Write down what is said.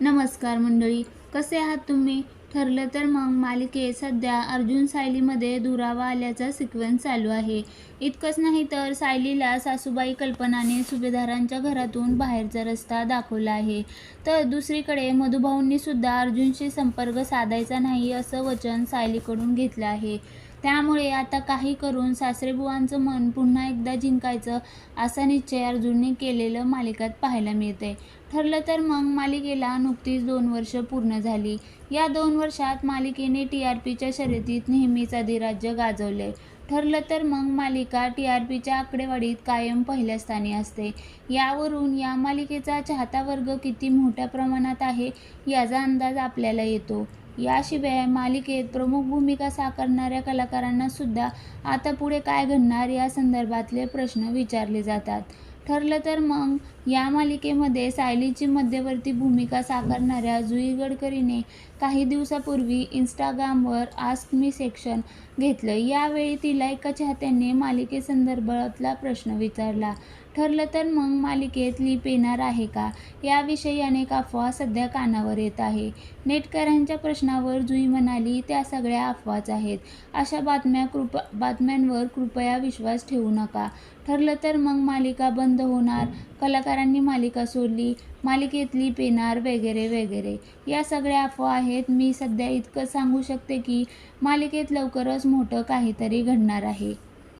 नमस्कार मंडळी कसे आहात तुम्ही? ठरलं तर मग मालिकेत सध्या अर्जुन सायलीमध्ये दुरावा आल्याचा सिक्वेन्स चालू आहे. इतकंच नाही तर सायलीला सासूबाई कल्पनाने सुभेदारांच्या घरातून बाहेरचा रस्ता दाखवला आहे. तर दुसरीकडे मधुभाऊंनीसुद्धा अर्जुनशी संपर्क साधायचा नाही असं वचन सायलीकडून घेतलं आहे. त्यामुळे आता काही करून सासरेबुवांचं मन पुन्हा एकदा जिंकायचं असा निश्चय अर्जुनने केलेलं मालिकात पाहायला मिळतंय. ठरलं तर मग मालिकेला नुकतीच दोन वर्ष पूर्ण झाली. या दोन वर्षात मालिकेने टी आर पीच्या शर्यतीत नेहमीच अधिराज्य गाजवले ठरलं तर मग मालिका टी आर पीच्या आकडेवारीत कायम पहिल्या स्थानी असते. यावरून या मालिकेचा चाहता वर्ग किती मोठ्या प्रमाणात आहे याचा अंदाज आपल्याला येतो. याशिवाय मालिकेत प्रमुख भूमिका साकारणाऱ्या कलाकारांना सुद्धा आता पुढे काय घडणार या संदर्भातले प्रश्न विचारले जातात. ठरलं तर मग या मालिकेमध्ये सायलीची मध्यवर्ती भूमिका साकारणाऱ्या जुई गडकरीने काही दिवसापूर्वी इंस्टाग्रामवर आस्क मी सेक्शन घेतलं यावेळी तिला एका चाहत्याने मालिकेसंदर्भातला प्रश्न विचारला. ठरलं तर मग मालिकेत लीप येणार आहे का? याविषयी अनेक अफवा सध्या कानावर येत आहे. नेटकऱ्यांच्या प्रश्नावर जुई म्हणाली त्या सगळ्या अफवाच आहेत. अशा बातम्या कृप बातम्यांवर कृपया विश्वास ठेवू नका. ठरलं तर मग मालिका बंद होणार. कलाकार कलाकारांनी मालिका सोडली मालिकेतली पेनार वगैरे वगैरे. या सगळ्या अफवा आहेत. मी सध्या इतकं सांगू शकते की मालिकेत लवकरच मोठं काहीतरी घडणार आहे.